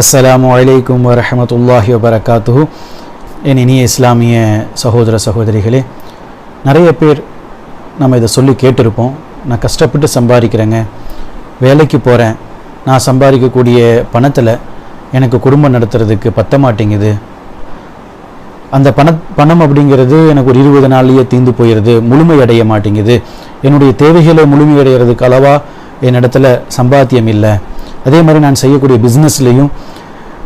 அஸ்ஸலாமு அலைக்கும் வரமத்துல்லாஹி வபரகாத்துஹு. என் இனிய இஸ்லாமிய சகோதர சகோதரிகளே நிறைய பேர் நம்ம இதை சொல்லி கேட்டிருப்போம். நான் கஷ்டப்பட்டு சம்பாதிக்கிறேங்க. வேலைக்கு போகிறேன் நான் சம்பாதிக்கக்கூடிய பணத்தில் எனக்கு குடும்பம் நடத்துறதுக்கு பத்த மாட்டேங்குது. அந்த பண பணம் அப்படிங்கிறது எனக்கு ஒரு இருபது நாள்லேயே தீந்து போயிடுது. முழுமையடைய மாட்டேங்குது. என்னுடைய தேவைகளை முழுமையடைகிறதுக்கு அளவாக என்னிடத்துல சம்பாத்தியம் இல்லை. அதே மாதிரி நான் செய்யக்கூடிய பிஸ்னஸ்லேயும்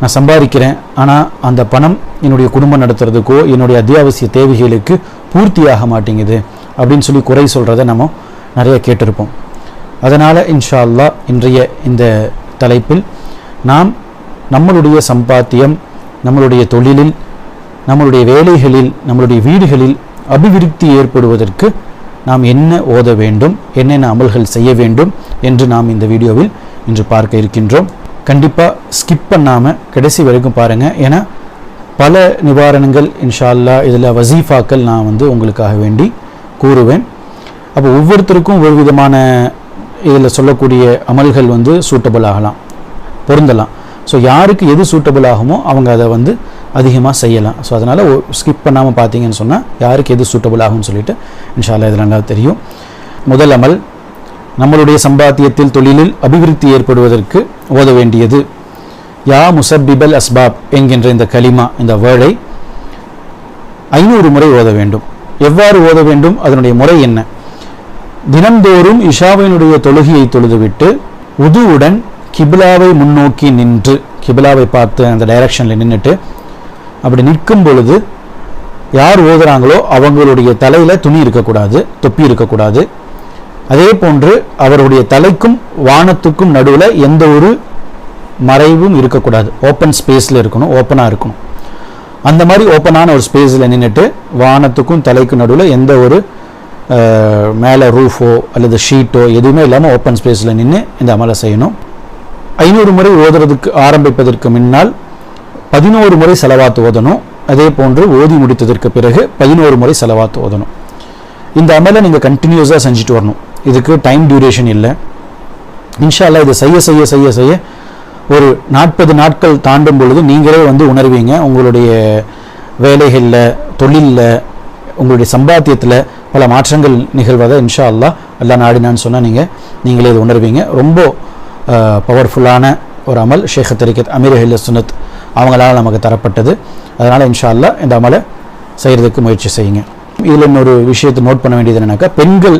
நான் சம்பாதிக்கிறேன். ஆனால் அந்த பணம் என்னுடைய குடும்பம் நடத்துறதுக்கோ என்னுடைய அத்தியாவசிய தேவைகளுக்கு பூர்த்தியாக மாட்டேங்குது அப்படின்னு சொல்லி குறை சொல்கிறத நம்ம நிறைய கேட்டிருப்போம். அதனால் இன்ஷா அல்லாஹ் இன்றைய இந்த தலைப்பில் நாம் நம்மளுடைய சம்பாத்தியம் நம்மளுடைய தொழிலில் நம்மளுடைய வேலைகளில் நம்மளுடைய வீடுகளில் அபிவிருத்தி ஏற்படுவதற்கு நாம் என்ன ஓத வேண்டும் என்னென்ன அமல்கள் செய்ய வேண்டும் என்று நாம் இந்த வீடியோவில் இன்று பார்க்க இருக்கின்றோம். கண்டிப்பாக ஸ்கிப் பண்ணாமல் கடைசி வரைக்கும் பாருங்கள் ஏன்னா பல நிவாரணங்கள் இன்ஷால்லா இதில் வசீஃபாக்கள் நான் வந்து உங்களுக்காக வேண்டி கூறுவேன். அப்போ ஒவ்வொருத்தருக்கும் ஒரு விதமான இதில் சொல்லக்கூடிய அமல்கள் வந்து சூட்டபிள் ஆகலாம். பொருந்தலாம். ஸோ யாருக்கு எது சூட்டபிள் ஆகுமோ அவங்க அதை வந்து அதிகமாக செய்யலாம். ஸோ அதனால் ஸ்கிப் பண்ணாமல் பார்த்தீங்கன்னு சொன்னால் யாருக்கு எது சூட்டபிள் ஆகும்னு சொல்லிட்டு இன்ஷால்லா இதில் நல்லா தெரியும். முதல் அமல் நம்மளுடைய சம்பாத்தியத்தில் தொழிலில் அபிவிருத்தி ஏற்படுவதற்கு ஓத வேண்டியது. யா முசப்பிபல் அஸ்பாப் என்கின்ற இந்த கலிமா இந்த வேர்டை ஐநூறு முறை ஓத வேண்டும். எவ்வாறு ஓத வேண்டும்? அதனுடைய முறை என்ன? தினந்தோறும் இஷாவினுடைய தொழுகையை தொழுதுவிட்டு உதுவுடன் கிபிலாவை முன்னோக்கி நின்று கிபிலாவை பார்த்து அந்த டைரக்ஷனில் நின்றுட்டு அப்படி நிற்கும் பொழுது யார் ஓதுறாங்களோ அவங்களுடைய தலையில் துணி இருக்கக்கூடாது தொப்பி இருக்கக்கூடாது. அதே போன்று அவருடைய தலைக்கும் வானத்துக்கும் நடுவில் எந்த ஒரு மறைவும் இருக்கக்கூடாது. ஓப்பன் ஸ்பேஸில் இருக்கணும் ஓப்பனாக இருக்கணும். அந்த மாதிரி ஓப்பனான ஒரு ஸ்பேஸில் நின்றுட்டு வானத்துக்கும் தலைக்கும் நடுவில் எந்த ஒரு மேலே ரூஃபோ அல்லது ஷீட்டோ எதுவுமே இல்லாமல் ஓப்பன் ஸ்பேஸில் நின்று இந்த அமலை செய்யணும். ஐநூறு முறை ஓதுறதுக்கு ஆரம்பிப்பதற்கு முன்னால் பதினோரு முறை செலவாத்து ஓதணும். அதே போன்று ஓதி முடித்ததற்கு பிறகு பதினோரு முறை செலவாத்து ஓதணும். இந்த அமலை நீங்கள் கண்டினியூஸாக செஞ்சுட்டு வரணும். இதுக்கு டைம் டியூரேஷன் இல்லை. இன்ஷால்லா இதை செய்ய செய்ய செய்ய செய்ய ஒரு நாற்பது நாட்கள் தாண்டும் பொழுது நீங்களே வந்து உணர்வீங்க உங்களுடைய வேலைகளில் தொழிலில் உங்களுடைய சம்பாத்தியத்தில் பல மாற்றங்கள் நிகழ்வதை இன்ஷா அல்லா அல்லா நாடினான்னு சொன்னால் நீங்கள் நீங்களே இது உணர்வீங்க. ரொம்ப பவர்ஃபுல்லான ஒரு அமல் ஷேக் தரிக்கத் அமீர் அஹில் சுனத் அவங்களால் நமக்கு தரப்பட்டது. அதனால் இன்ஷா அல்லா இந்த அமலை செய்கிறதுக்கு முயற்சி செய்யுங்க. இதில் இன்னொரு விஷயத்தை நோட் பண்ண வேண்டியது என்னன்னாக்கா பெண்கள்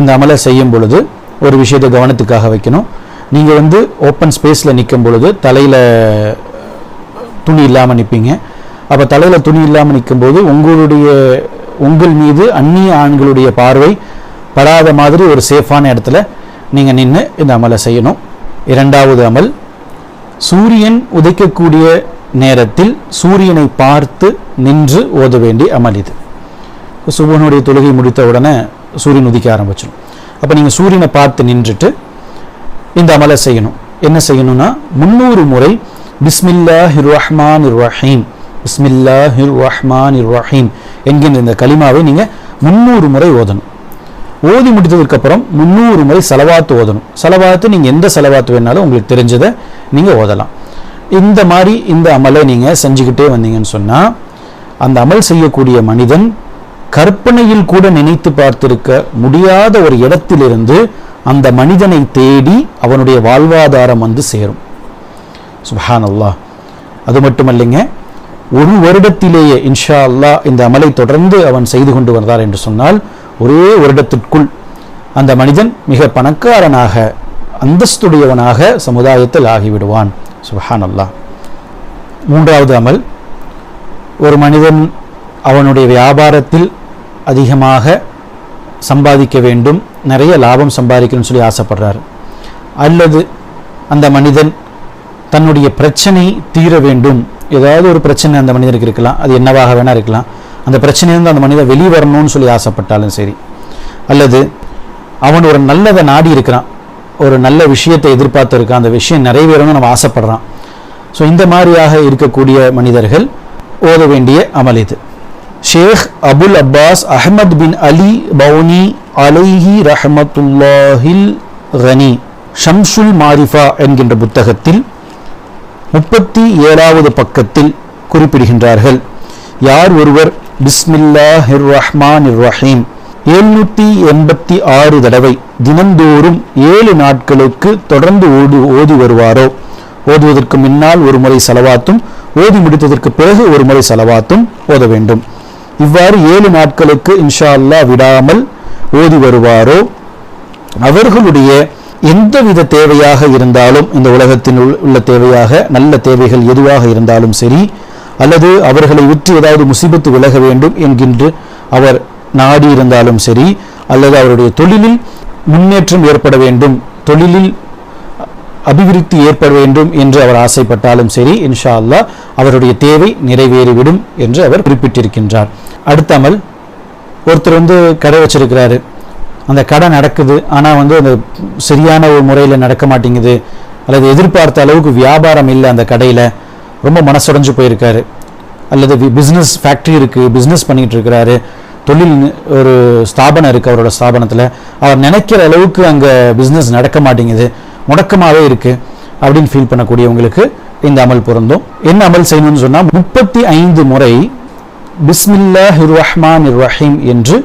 இந்த அமலை செய்யும் பொழுது ஒரு விஷயத்தை கவனத்துக்காக வைக்கணும். நீங்கள் வந்து ஓப்பன் ஸ்பேஸில் நிற்கும் பொழுது தலையில் துணி இல்லாமல் நிற்பீங்க அப்போ தலையில் துணி இல்லாமல் நிற்கும்போது உங்களுடைய உங்கள் மீது அந்நிய ஆண்களுடைய பார்வை படாத மாதிரி ஒரு சேஃபான இடத்துல நீங்கள் நின்று இந்த அமலை செய்யணும். இரண்டாவது அமல் சூரியன் உதைக்கக்கூடிய நேரத்தில் சூரியனை பார்த்து நின்று ஓத வேண்டிய அமல் இது. சுபனுடைய தொழுகை முடித்த உடனே சூரியன் உதிக்க ஆரம்பிச்சிடும் அப்போ நீங்கள் சூரியனை பார்த்து நின்றுட்டு இந்த அமலை செய்யணும். என்ன செய்யணும்னா முந்நூறு முறை பிஸ்மில்லா ஹிர் ரஹ்மான் இர் ரஹீம் பிஸ்மில்லா ஹிர் ரஹ்மான் ரஹீம் என்கின்ற இந்த கலிமாவை நீங்கள் முந்நூறு முறை ஓதணும். ஓதி முடித்ததுக்கப்புறம் முந்நூறு முறை செலவாத்து ஓதணும். செலவாத்து நீங்கள் எந்த செலவாத்து வேணாலும் உங்களுக்கு தெரிஞ்சதை நீங்கள் ஓதலாம். இந்த மாதிரி இந்த அமலை நீங்கள் செஞ்சுக்கிட்டே வந்தீங்கன்னு சொன்னால் அந்த அமல் செய்யக்கூடிய மனிதன் கற்பனையில் கூட நினைத்து பார்த்திருக்க முடியாத ஒரு இடத்திலிருந்து அந்த மனிதனை தேடி அவனுடைய வாழ்வாதாரம் வந்து சேரும். சுபஹான் அல்லாஹ் அது மட்டுமல்லைங்க ஒரு வருடத்திலேயே இன்ஷா அல்லாஹ் இந்த அமலை தொடர்ந்து அவன் செய்து கொண்டு வந்தார் என்று சொன்னால் ஒரே வருடத்திற்குள் அந்த மனிதன் மிக பணக்காரனாக அந்தஸ்துடையவனாக சமுதாயத்தில் ஆகிவிடுவான். சுபஹான் அல்லா மூன்றாவது அமல் ஒரு மனிதன் அவனுடைய வியாபாரத்தில் அதிகமாக சம்பாதிக்க வேண்டும். நிறைய லாபம் சம்பாதிக்கணும்னு சொல்லி ஆசைப்படுறாரு. அல்லது அந்த மனிதன் தன்னுடைய பிரச்சனை தீர வேண்டும். ஏதாவது ஒரு பிரச்சனை அந்த மனிதனுக்கு இருக்கலாம். அது என்னவாக வேணால் இருக்கலாம். அந்த பிரச்சனையிலிருந்து அந்த மனிதன் வெளியே வரணும்னு சொல்லி ஆசைப்பட்டாலும் சரி. அல்லது அவன் ஒரு நல்லதை நாடி இருக்கிறான். ஒரு நல்ல விஷயத்தை எதிர்பார்த்து இருக்கான் அந்த விஷயம் நிறைவேறணும்னு நம்ம ஆசைப்படுறான். ஸோ இந்த மாதிரியாக இருக்கக்கூடிய மனிதர்கள் ஓத வேண்டிய அமல் இது. Sheikh Abul Abbas Ahmad bin Ali Buni அலைஹி ரஹமத்துல்லாஹில் கனி ஷம்ஷுல் மாரிஃபா என்கின்ற புத்தகத்தில் முப்பத்தி ஏழாவது பக்கத்தில் குறிப்பிடுகின்றார்கள். யார் ஒருவர்? பிஸ்மில்லாஹிர் ரஹ்மான் ரஹீம் எழுநூற்றி எண்பத்தி ஆறு தடவை தினந்தோறும் ஏழு நாட்களுக்கு தொடர்ந்து ஓடு ஓதி வருவாரோ? ஓதுவதற்கு முன்னால் ஒரு முறை செலவாத்தும் ஓதி முடித்ததற்கு பிறகு ஒரு முறை செலவாத்தும் ஓத வேண்டும். இவ்வாறு ஏழு நாட்களுக்கு இன்ஷா அல்லா விடாமல் ஓதி வருவாரோ? அவர்களுடைய எந்தவித தேவையாக இருந்தாலும் இந்த உலகத்தில் உள்ள- உள்ள தேவையாக நல்ல தேவைகள் எதுவாக இருந்தாலும் சரி அல்லது அவர்களை விற்று ஏதாவது முசிபத்து விலக வேண்டும் என்கின்ற அவர் நாடி இருந்தாலும் சரி அல்லது அவருடைய தொழிலில் முன்னேற்றம் ஏற்பட வேண்டும் தொழிலில் அபிவிருத்தி ஏற்பட வேண்டும் என்று அவர் ஆசைப்பட்டாலும் சரி இன்ஷா அல்லாஹ் அவருடைய தேவை நிறைவேறிவிடும் என்று அவர் குறிப்பிட்டிருக்கின்றார். அடுத்த அமல் ஒருத்தர் வந்து கடை வச்சிருக்கிறாரு. அந்த கடை நடக்குது ஆனால் வந்து அந்த சரியான ஒரு முறையில் நடக்க மாட்டேங்குது. அல்லது எதிர்பார்த்த அளவுக்கு வியாபாரம் இல்லை அந்த கடையில். ரொம்ப மனசுடைஞ்சு போயிருக்காரு. அல்லது பிஸ்னஸ் ஃபேக்ட்ரி இருக்குது பிஸ்னஸ் பண்ணிகிட்டு இருக்கிறாரு. தொழில் ஒரு ஸ்தாபனம் இருக்குது அவரோட ஸ்தாபனத்தில். அவர் நினைக்கிற அளவுக்கு அங்கே பிஸ்னஸ் நடக்க மாட்டேங்குது. முடக்கமாகவே இருக்குது அப்படின்னு ஃபீல் பண்ணக்கூடியவங்களுக்கு இந்த அமல் பொருந்தும். என்ன அமல் செய்யணும்னு சொன்னால் முப்பத்தி ஐந்து முறை பிஸ்மில்லாஹிர் ரஹ்மான் ரஹீம் என்று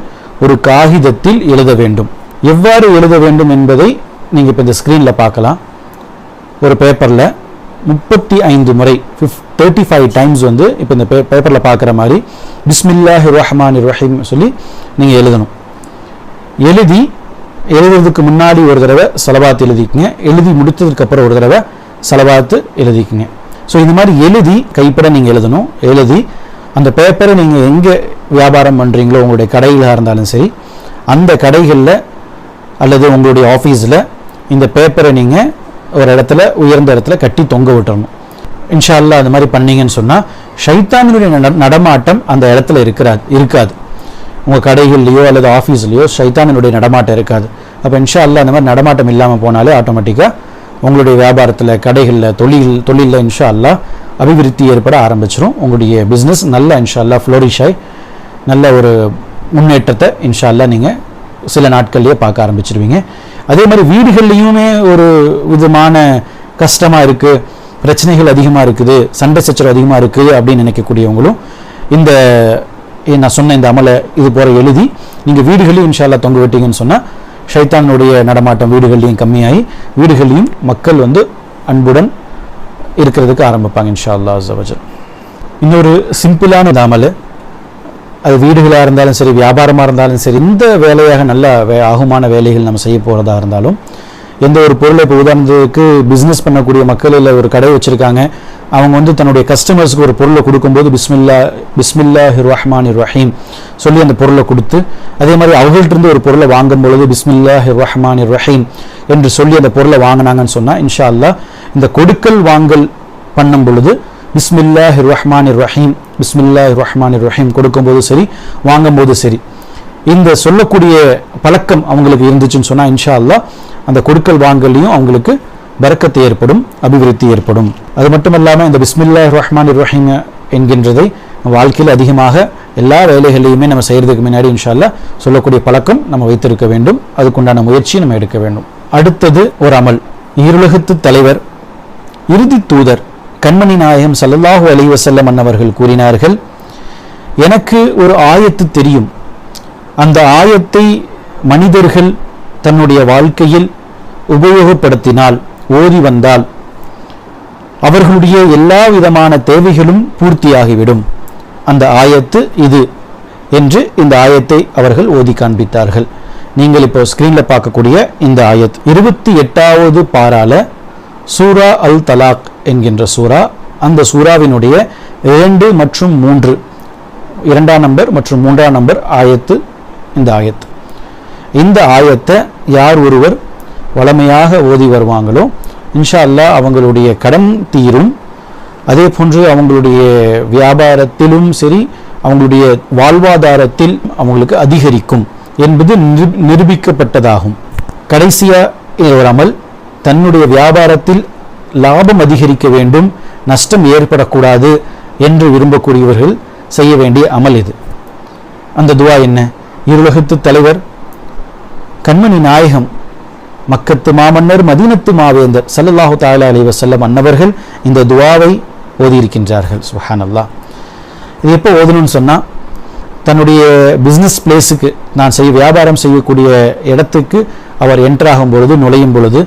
ஒரு காகிதத்தில் எழுத வேண்டும். எவ்வாறு எழுத வேண்டும் என்பதை நீங்கள் இப்போ இந்த ஸ்க்ரீனில் பார்க்கலாம். ஒரு பேப்பரில் முப்பத்தி ஐந்து முறை தேர்ட்டி ஃபைவ் டைம்ஸ் வந்து இப்போ இந்த பே பேப்பரில் பார்க்குற மாதிரி பிஸ்மில்லாஹிர் ரஹ்மான் ரஹீம் சொல்லி நீங்கள் எழுதணும். எழுதி எழுதுறதுக்கு முன்னாடி ஒரு தடவை செலவாத்து எழுதிக்கங்க. எழுதி முடித்ததுக்கு அப்புறம் ஒரு தடவை செலவாத்து எழுதிக்கங்க. ஸோ இந்த மாதிரி எழுதி கைப்பட நீங்கள் எழுதணும். எழுதி அந்த பேப்பரை நீங்கள் எங்கே வியாபாரம் பண்ணுறீங்களோ உங்களுடைய கடைகளாக இருந்தாலும் சரி அந்த கடைகளில் அல்லது உங்களுடைய ஆஃபீஸில் இந்த பேப்பரை நீங்கள் ஒரு இடத்துல உயர்ந்த இடத்துல கட்டி தொங்க விட்டுறணும் இன்ஷா அல்லாஹ் அந்த மாதிரி பண்ணீங்கன்னு சொன்னால் ஷைத்தானினுடைய நடமாட்டம் அந்த இடத்துல இருக்கிறாது இருக்காது. உங்கள் கடைகள்லையோ அல்லது ஆஃபீஸ்லையோ சைத்தானினுடைய நடமாட்டம் இருக்காது. அப்போ இன்ஷா அல்லா அந்த மாதிரி நடமாட்டம் இல்லாமல் போனாலே ஆட்டோமேட்டிக்காக உங்களுடைய வியாபாரத்தில் கடைகளில் தொழில் தொழிலில் இன்ஷா அல்லா அபிவிருத்தி ஏற்பட ஆரம்பிச்சிரும். உங்களுடைய பிஸ்னஸ் நல்ல இன்ஷா அல்லா ஃப்ளோரிஷ் ஆகி நல்ல ஒரு முன்னேற்றத்தை இன்ஷா அல்லா நீங்கள் சில நாட்கள்லேயே பார்க்க ஆரம்பிச்சிருவீங்க. அதே மாதிரி வீடுகள்லையுமே ஒரு விதமான கஷ்டமாக இருக்குது பிரச்சனைகள் அதிகமாக இருக்குது சண்டை சச்சரவு அதிகமாக இருக்குது அப்படின்னு நினைக்கக்கூடியவங்களும் இந்த நான் சொன்ன இந்த அமலை இது போகிற எழுதி நீங்கள் வீடுகளையும் இன்ஷால்லா தொங்க விட்டீங்கன்னு சொன்னால் ஷைத்தானுடைய நடமாட்டம் வீடுகள்லையும் கம்மியாகி வீடுகள்லையும் மக்கள் வந்து அன்புடன் இருக்கிறதுக்கு ஆரம்பிப்பாங்க இன்ஷா அல்லாஹ் அஸ்ஸவஜல் இன்னொரு சிம்பிளான அமல் அது வீடுகளாக இருந்தாலும் சரி வியாபாரமாக இருந்தாலும் சரி இந்த வேலையாக நல்ல வே ஆகுமான வேலைகள் நம்ம செய்ய போகிறதா இருந்தாலும் எந்த ஒரு பொருளை இப்போ உதாரணத்துக்கு பிஸ்னஸ் பண்ணக்கூடிய மக்கள் இல்லை ஒரு கடை வச்சுருக்காங்க அவங்க வந்து தன்னுடைய கஸ்டமர்ஸ்க்கு ஒரு பொருளை கொடுக்கும்போது பிஸ்மில்லா பிஸ்மில்லா ரஹ்மான் ரஹீம் சொல்லி அந்த பொருளை கொடுத்து அதே மாதிரி அவங்கள்ட்ட இருந்து ஒரு பொருளை வாங்கும் பொழுது பிஸ்மில்லா ரஹ்மான் ரஹீம் என்று சொல்லி அந்த பொருளை வாங்கினாங்கன்னு சொன்னால் இன்ஷா அல்லாஹ் இந்த கொடுக்கல் வாங்கல் பண்ணும் பொழுது ஹிர் ரஹ்மான் ரஹீம் பிஸ்மில்லாஹ் ரஹ்மான் ரஹீம் கொடுக்கும்போது சரி வாங்கும்போது சரி. இந்த சொல்லக்கூடிய பழக்கம் அவங்களுக்கு இருந்துச்சுன்னு சொன்னால் இன்ஷா அல்லாஹ் அந்த கொடுக்கல் வாங்கலையும் அவங்களுக்கு பறக்கத்தை ஏற்படும் அபிவிருத்தி ஏற்படும். அது மட்டுமல்லாமல் இந்த பிஸ்மில்லாஹ் ரஹ்மான் ரஹீம் என்கின்றதை வாழ்க்கையில் அதிகமாக எல்லா வேலைகளையுமே நம்ம செய்கிறதுக்கு முன்னாடி இன்ஷால்லா சொல்லக்கூடிய பழக்கம் நம்ம வைத்திருக்க வேண்டும். அதுக்குண்டான முயற்சி நம்ம எடுக்க வேண்டும். அடுத்தது ஒரு அமல். இருலகத்து தலைவர் இறுதி தூதர் கண்மணி நாயகம் சல்லல்லாஹு அலைஹி வஸல்லம் அன்னவர்கள் கூறினார்கள் எனக்கு ஒரு ஆயத்து தெரியும். அந்த ஆயத்தை மனிதர்கள் தன்னுடைய வாழ்க்கையில் உபயோகப்படுத்தினால் ஓதி வந்தால் அவர்களுடைய எல்லா விதமான தேவைகளும் பூர்த்தியாகிவிடும். அந்த ஆயத்து இது என்று இந்த ஆயத்தை அவர்கள் ஓதி காண்பித்தார்கள். நீங்கள் இப்போ ஸ்க்ரீனில் பார்க்கக்கூடிய இந்த ஆயத் இருபத்தி எட்டாவது பாரால சூரா அல் தலாக் என்கின்ற சூரா அந்த சூராவினுடைய இரண்டு மற்றும் மூன்று இரண்டாம் நம்பர் மற்றும் மூன்றாம் நம்பர் ஆயத்து இந்த ஆயத். இந்த ஆயத்தை யார் ஒருவர் வளமையாக ஓதி வருவாங்களோ இன்ஷா அல்லாஹ் அவங்களுடைய கடன் தீரும். அதே போன்று அவங்களுடைய வியாபாரத்திலும் சரி அவங்களுடைய வாழ்வாதாரத்தில் அவங்களுக்கு அதிகரிக்கும் என்பது நிரு- நிரூபிக்கப்பட்டதாகும். கடைசியா ஒரு அமல். தன்னுடைய வியாபாரத்தில் லாபம் அதிகரிக்க வேண்டும் நஷ்டம் ஏற்படக்கூடாது என்று விரும்பக்கூடியவர்கள் செய்ய வேண்டிய அமல் இது. அந்த துவா என்ன? இருலகத்து தலைவர் கண்மணி நாயகம் மக்கத்து மாமன்னர் மதீனத்து மாவேந்தர் சல்லல்லாஹு தாலா அலி வசல்லம் அன்னவர்கள் இந்த துவாவை ஓதியிருக்கின்றார்கள். சுப்ஹானல்லாஹ். இது எப்போ ஓதணும்னு சொன்னால் தன்னுடைய பிஸ்னஸ் பிளேஸுக்கு நான் செய்ய வியாபாரம் செய்யக்கூடிய இடத்துக்கு அவர் என்ட்ராகும் பொழுது நுழையும் பொழுது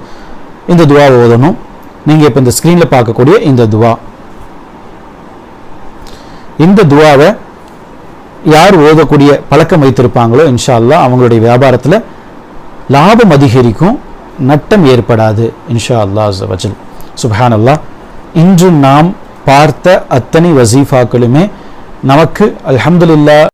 இந்த துவாவை ஓதணும். நீங்கள் இப்போ இந்த ஸ்க்ரீனில் பார்க்கக்கூடிய இந்த துவா. இந்த துவாவை யார் ஓதக்கூடிய பழக்கம் வைத்திருப்பாங்களோ இன்ஷா அல்லா அவங்களுடைய வியாபாரத்தில் லாபம் அதிகரிக்கும். நட்டம் ஏற்படாது இன்ஷா அல்லாஹ் வஜல். சுபஹான் அல்லாஹ் இன்று நாம் பார்த்த அத்தனை வசீஃபாக்களுமே நமக்கு அலமதுல்லா